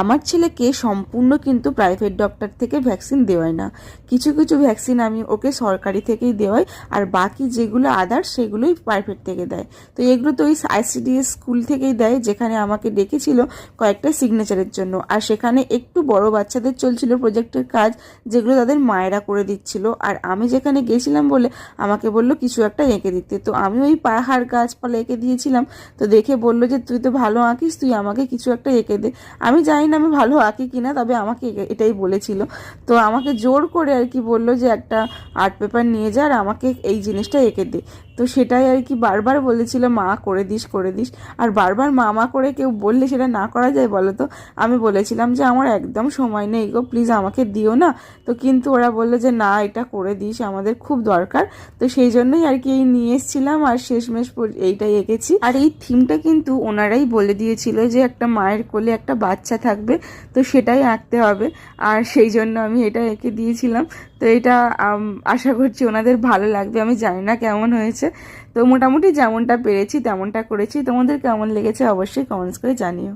আমার ছেলেকে সম্পূর্ণ কিন্তু প্রাইভেট ডক্টর থেকে ভ্যাকসিন দেওয়ায় না। কিছু কিছু ভ্যাকসিন আমি ওকে সরকারি থেকেই দেওয়াই, আর বাকি যেগুলো আদার্স সেগুলোই প্রাইভেট থেকে দেয়। তো এগুলো তো ওই আইসিডিএস স্কুল থেকেই দেয়, যেখানে আমাকে ডেকেছিল কয়েকটা সিগনেচারের জন্য। আর সেখানে একটু বড় বাচ্চাদের চলছিল প্রজেক্টের কাজ, যেগুলো তাদের মায়েরা করে দিচ্ছিল। আর আমি যেখানে গেছিলাম বলে আমাকে বলল কিছু একটা এঁকে দিতে। তো আমি ওই পাহাড় গাছপালা এঁকে দিয়েছিলাম। তো দেখে বলল যে, তুই তো ভালো আঁকিস, তুই আমাকে কিছু একটা এঁকে দে। আমি জানি না আমি ভালো আঁকি কিনা, তবে আমাকে এটাই বলেছিল। তো আমাকে জোর করে আর কি বলল যে একটা আর্ট পেপার নিয়ে যা আর আমাকে এই জিনিসটা এঁকে দে। তো সেটাই আর কি বারবার বলেছিল, মা, করে দিস করে দিস। আর বারবার মা মা করে কেউ বললে সেটা না করা যায় বলো তো আমি বলেছিলাম যে, আমার একদম সময় নেই গো, প্লিজ আমাকে দিও না। তো কিন্তু ওরা বলল যে, না, এটা করে দিস, আমাদের খুব দরকার। তো সেই জন্যই আর কি এই নিয়ে এসেছিলাম আর শেষমেশ এইটাই এঁকেছি। আর এই থিমটা কিন্তু ওনারাই বলে দিয়েছিল যে, একটা মায়ের কোলে একটা বাচ্চা থাকবে, তো সেটাই আঁকতে হবে। আর সেই জন্য আমি এটা এঁকে দিয়েছিলাম। তো এটা আশা করছি ওনাদের ভালো লাগবে। আমি জানি না কেমন হয়েছে। তো মোটামুটি যেমনটা পেরেছি, তেমনটা করেছি। তোমাদের কেমন লেগেছে অবশ্যই কমেন্টস করে জানিও।